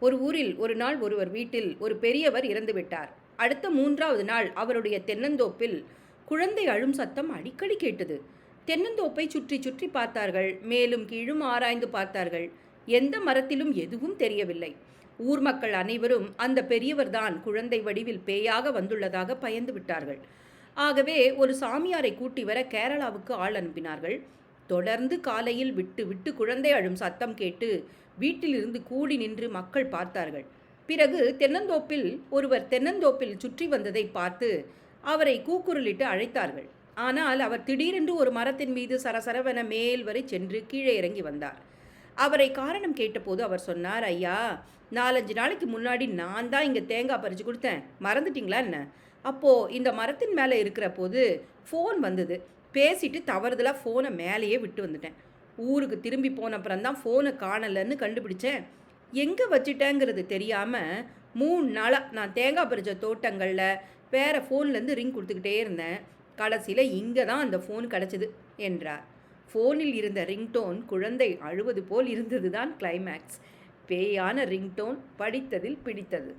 ஒரு ஊரில் ஒரு நாள் ஒருவர் வீட்டில் ஒரு பெரியவர் இறந்துவிட்டார் அடுத்த மூன்றாவது நாள் அவருடைய தென்னந்தோப்பில் குழந்தை அழும் சத்தம் அடிக்கடி கேட்டது. தென்னந்தோப்பை சுற்றி சுற்றி பார்த்தார்கள். மேலும் கீழும் ஆராய்ந்து பார்த்தார்கள். எந்த மரத்திலும் எதுவும் தெரியவில்லை. ஊர் மக்கள் அனைவரும் அந்த பெரியவர்தான் குழந்தை வடிவில் பேயாக வந்துள்ளதாக பயந்து விட்டார்கள். ஆகவே ஒரு சாமியாரை கூட்டி வர கேரளாவுக்கு ஆள் அனுப்பினார்கள். தொடர்ந்து காலையில் விட்டு விட்டு குழந்தை அழும் சத்தம் கேட்டு வீட்டிலிருந்து கூடி நின்று மக்கள் பார்த்தார்கள். பிறகு தென்னந்தோப்பில் ஒருவர் தென்னந்தோப்பில் சுற்றி வந்ததை பார்த்து அவரை கூக்குரலிட்டு அழைத்தார்கள். ஆனால் அவர் திடீரென்று ஒரு மரத்தின் மீது சரசரவென மேல் வரை சென்று கீழே இறங்கி வந்தார். அவரை காரணம் கேட்டபோது அவர் சொன்னார் ஐயா நாலஞ்சு நாளைக்கு முன்னாடி நான் தான் இங்கே தேங்காய் பறித்து கொடுத்தேன். மறந்துட்டீங்களா என்ன? அப்போது இந்த மரத்தின் மேலே இருக்கிற போது ஃபோன் வந்தது. பேசிட்டு தவறுதலாக ஃபோனை மேலேயே விட்டு வந்துட்டேன். ஊருக்கு திரும்பி போன அப்புறம் தான் ஃபோனை காணலைன்னு கண்டுபிடிச்சேன். எங்கே வச்சுட்டேங்கிறது தெரியாமல் மூணு நாளாக நான் தேங்காய் பறிச்ச தோட்டங்களில் வேறு ஃபோன்லேருந்து ரிங் கொடுத்துக்கிட்டே இருந்தேன். கடைசியில் இங்கே தான் அந்த ஃபோன் கிடச்சிது என்றார். ஃபோனில் இருந்த ரிங்டோன் குழந்தை அழுவது போல் இருந்ததுதான் கிளைமேக்ஸ் பேயான ரிங்டோன் படித்ததில் பிடித்தது.